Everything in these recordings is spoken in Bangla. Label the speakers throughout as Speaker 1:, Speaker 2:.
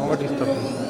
Speaker 1: আমার ডিস্টার্ব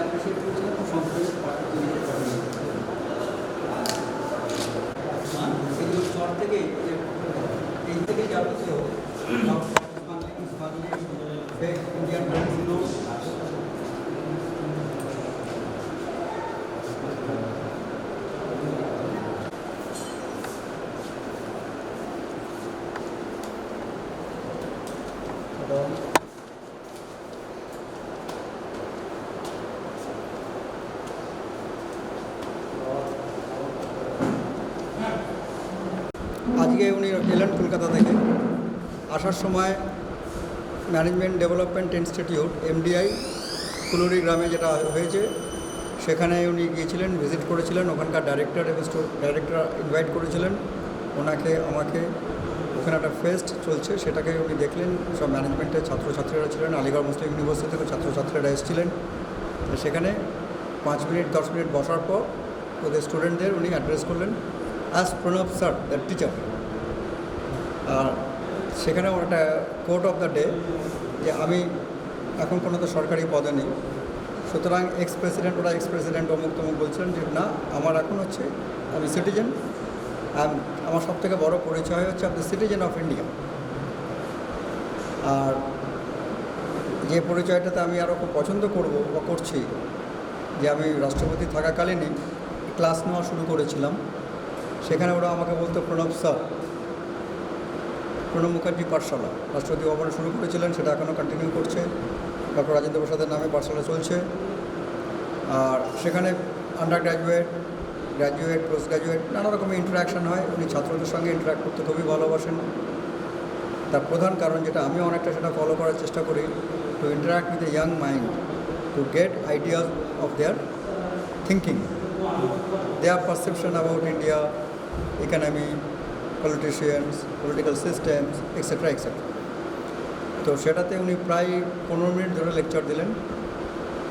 Speaker 2: আজকে উনি এলেন কলকাতা থেকে। আসার সময় management development institute, M D I, Kuluri গ্রামে যেটা হয়েছে, সেখানে উনি গিয়েছিলেন, ভিজিট করেছিলেন, ওখানকার ডাইরেক্টর এবং ডাইরেক্টর ইনভাইট করেছিলেন। ওনাকে, আমাকে, ওখানে একটা ফেস্ট চলছে, সেটাকে উনি দেখলেন। সব ম্যানেজমেন্টের ছাত্রছাত্রীরা ছিলেন, আলিগড় মুসলিম ইউনিভার্সিটি থেকে ছাত্রছাত্রীরা এসেছিলেন। সেখানে পাঁচ মিনিট, দশ মিনিট বসার পর ওদের স্টুডেন্টদের উনি অ্যাড্রেস করলেন as Pranab sir the teacher আর সেখানে ওর একটা কোর্ট অফ দ্য ডে যে আমি এখন কোনো তো সরকারি পদে নেই। সুতরাং এক্স প্রেসিডেন্ট ওরা এক্স প্রেসিডেন্ট অমুক তমুক বলছিলেন যে, না, আমার এখন হচ্ছে, আমি সিটিজেন আমার সব থেকে বড় পরিচয় হচ্ছে আপনি সিটিজেন অফ ইন্ডিয়া আর যে পরিচয়টাতে আমি আরও খুব পছন্দ করব বা করছি, যে আমি রাষ্ট্রপতি থাকাকালীনই ক্লাস নেওয়া শুরু করেছিলাম। সেখানে ওরা আমাকে বলতো, প্রণব স্যার প্রণব মুখার্জি পাঠশালা। রাষ্ট্রপতি ভবনে শুরু করেছিলেন, সেটা এখনও কন্টিনিউ করছে। ডক্টর রাজেন্দ্র প্রসাদের নামে পাঠশালা চলছে। আর সেখানে under graduate graduate post graduate নানা রকমের ইন্টারাকশান হয়। উনি ছাত্রদের সঙ্গে ইন্টারাক্ট করতে খুবই ভালোবাসেন। তার প্রধান কারণ যেটা আমি অনেকটা সেটা ফলো করার চেষ্টা করি to interact with a young mind to get ideas of their thinking their perception about India economy politicians political systems etcetera etcetera তো সেটাতে উনি প্রায় পনেরো মিনিট ধরে লেকচার দিলেন।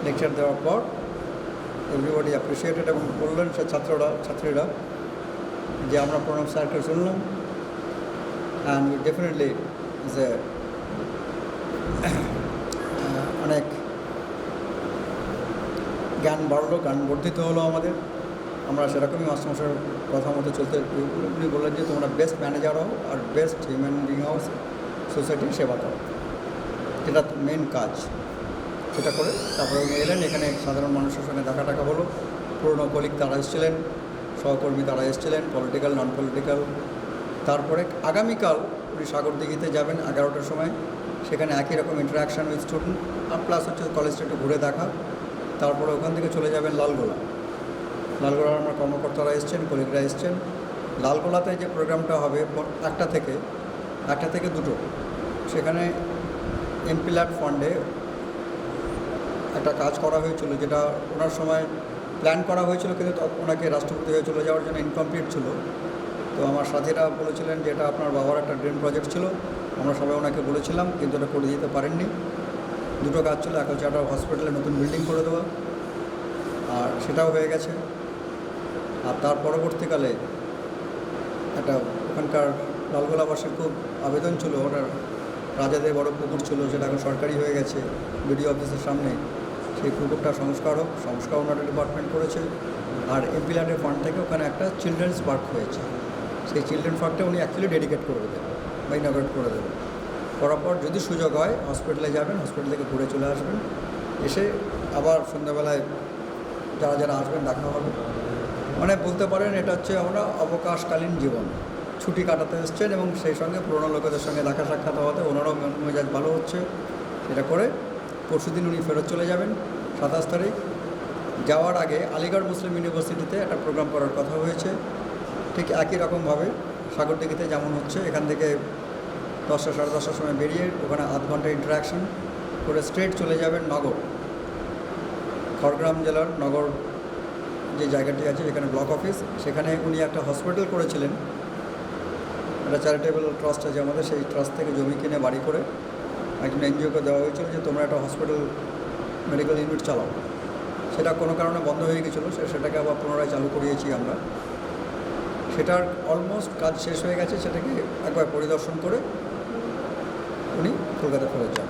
Speaker 2: লেকচার দেওয়ার পর এভরিবডি অ্যাপ্রিসিয়েটেড এবং বললেন সে ছাত্ররা, ছাত্রীরা যে আমরা প্রণব স্যারকে শুনলাম। অ্যান্ড ডেফিনেটলি যে অনেক জ্ঞান বাড়লো, জ্ঞান বর্ধিত হলো আমাদের। আমরা সেরকমই মাস্টারমশাইয়ের কথা মতো চলতে উনি বললেন যে তোমরা বেস্ট ম্যানেজার হও আর বেস্ট হিউম্যান বিং সোসাইটির সেবা করো। যেটা মেন কাজ। সেটা করে তারপরে উনি এলেন, এখানে সাধারণ মানুষের সঙ্গে দেখা টাকা হলো। পুরনো কলিগ তারা এসেছিলেন, সহকর্মী তারা এসেছিলেন পলিটিক্যাল নন পলিটিক্যাল তারপরে আগামীকাল উনি সাগরদিঘিতে যাবেন এগারোটার সময়। সেখানে একই রকম ইন্টারাকশান উইথ স্টুডেন্ট আর প্লাস হচ্ছে কলেজটা একটু ঘুরে দেখা। তারপরে ওখান থেকে চলে যাবেন লালগোলা। লালগোলার আমার কর্মকর্তারা এসছেন, কলিগরা এসছেন। লালগোলাতে যে প্রোগ্রামটা হবে একটা থেকে একটা থেকে দুটো। সেখানে এমপিল্যাট ফান্ডে একটা কাজ করা হয়েছিল, যেটা ওনার সময় প্ল্যান করা হয়েছিল, কিন্তু ওনাকে রাষ্ট্রপতি হয়ে চলে যাওয়ার জন্য ইনকমপ্লিট ছিল। তো আমার সাথীরা বলেছিলেন যে এটা আপনার বাবার একটা ড্রিম প্রজেক্ট ছিল। আমরা সবাই ওনাকে বলেছিলাম, কিন্তু এটা করে দিতে পারেননি। দুটো কাজ ছিল, এক হচ্ছে একটা হসপিটালে নতুন বিল্ডিং করে দেওয়া, আর সেটাও হয়ে গেছে। আর তার পরবর্তীকালে একটা ওখানকার লালগোলাবাসীর খুব আবেদন ছিল ওটার রাজাদের বড় পুকুর ছিল, সেটা এখন সরকারি হয়ে গেছে, বিডিও অফিসের সামনে। সেই পুকুরটা সংস্কার হোক সংস্কার ওনার ডিপার্টমেন্ট করেছে, আর এমপিল্যান্ডের ফান্ড থেকে ওখানে একটা চিলড্রেন্স পার্ক হয়েছে। সেই চিলড্রেন পার্কটা উনি অ্যাকচুয়ালি ডেডিকেট করে দেবেন, বা ইনগ্রেট করে দেবেন। করার পর যদি সুযোগ হয় হসপিটালে যাবেন হসপিটাল থেকে ঘুরে চলে আসবেন। এসে আবার সন্ধ্যাবেলায় যারা যারা আসবেন, দেখা হবে। মানে বলতে পারেন এটা হচ্ছে আমরা অবকাশকালীন জীবন। ছুটি কাটাতে এসছেন এবং সেই সঙ্গে পুরোনো লোকেদের সঙ্গে দেখা সাক্ষাৎ হওয়াতে ওনারও মেজাজ ভালো হচ্ছে। সেটা করে পরশুদিন উনি ফেরত চলে যাবেন, সাতাশ তারিখ। যাওয়ার আগে আলিগড় মুসলিম ইউনিভার্সিটিতে একটা প্রোগ্রাম করার কথা হয়েছে। ঠিক একই রকমভাবে সাগরদিঘিতে যেমন হচ্ছে, এখান থেকে দশটা সাড়ে দশটার সময় বেরিয়ে ওখানে আধ ঘণ্টা ইন্টারাকশন করে স্ট্রেট চলে যাবেন নগর। খড়গ্রাম জেলার নগর যে জায়গাটি আছে যেখানে ব্লক অফিস, সেখানে উনি একটা হসপিটাল করেছিলেন। একটা চ্যারিটেবল ট্রাস্ট আছে আমাদের, সেই ট্রাস্ট থেকে জমি কিনে বাড়ি করে একজন এনজিওকে দেওয়া হয়েছিল যে, তোমরা একটা হসপিটাল মেডিকেল ইউনিট চালাও। সেটা কোনো কারণে বন্ধ হয়ে গেছিল সেটাকে আবার পুনরায় চালু করিয়েছি আমরা। সেটার অলমোস্ট কাজ শেষ হয়ে গেছে, সেটাকে একবার পরিদর্শন করে উনি কলকাতা ফেরত যান।